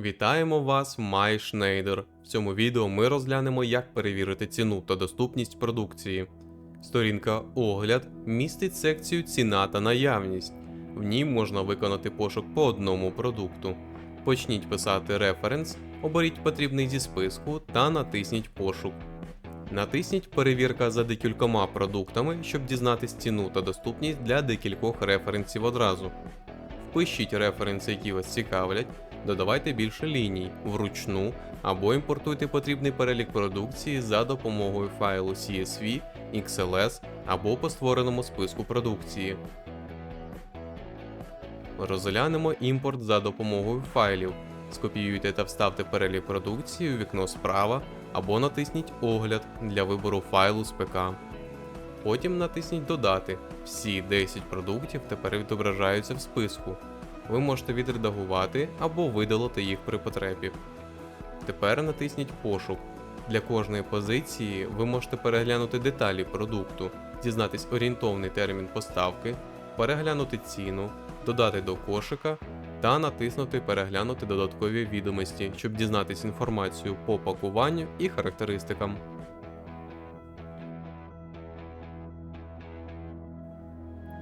Вітаємо вас в MySchneider. В цьому відео ми розглянемо, як перевірити ціну та доступність продукції. Сторінка Огляд містить секцію Ціна та наявність. В ній можна виконати пошук по одному продукту. Почніть писати референс, оберіть потрібний зі списку та натисніть пошук. Натисніть Перевірка за декількома продуктами, щоб дізнатись ціну та доступність для декількох референсів одразу. Впишіть референси, які вас цікавлять, додавайте більше ліній вручну або імпортуйте потрібний перелік продукції за допомогою файлу CSV, XLS або по створеному списку продукції. Розглянемо імпорт за допомогою файлів. Скопіюйте та вставте перелік продукції у вікно справа або натисніть Огляд для вибору файлу з ПК. Потім натисніть Додати. Всі 10 продуктів тепер відображаються в списку. Ви можете відредагувати або видалити їх при потребі. Тепер натисніть Пошук. Для кожної позиції ви можете переглянути деталі продукту, дізнатись орієнтовний термін поставки, переглянути ціну, додати до кошика та натиснути Переглянути додаткові відомості, щоб дізнатись інформацію по пакуванню і характеристикам.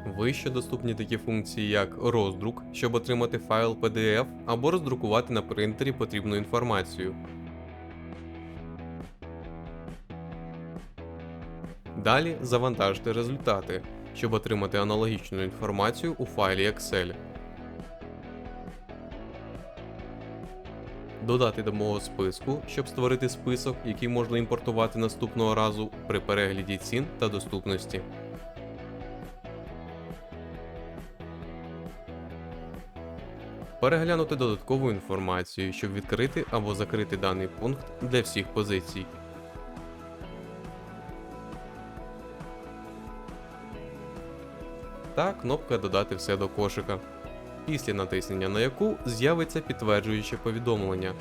Вище доступні такі функції, як роздрук, щоб отримати файл PDF або роздрукувати на принтері потрібну інформацію. Далі завантажте результати, щоб отримати аналогічну інформацію у файлі Excel. Додати до мого списку, щоб створити список, який можна імпортувати наступного разу при перегляді цін та доступності. Переглянути додаткову інформацію, щоб відкрити або закрити даний пункт для всіх позицій. Та кнопка Додати все до кошика. Після натиснення на яку з'явиться підтверджуюче повідомлення.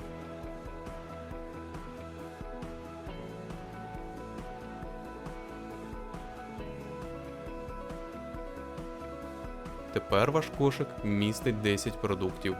Тепер ваш кошик містить 10 продуктів.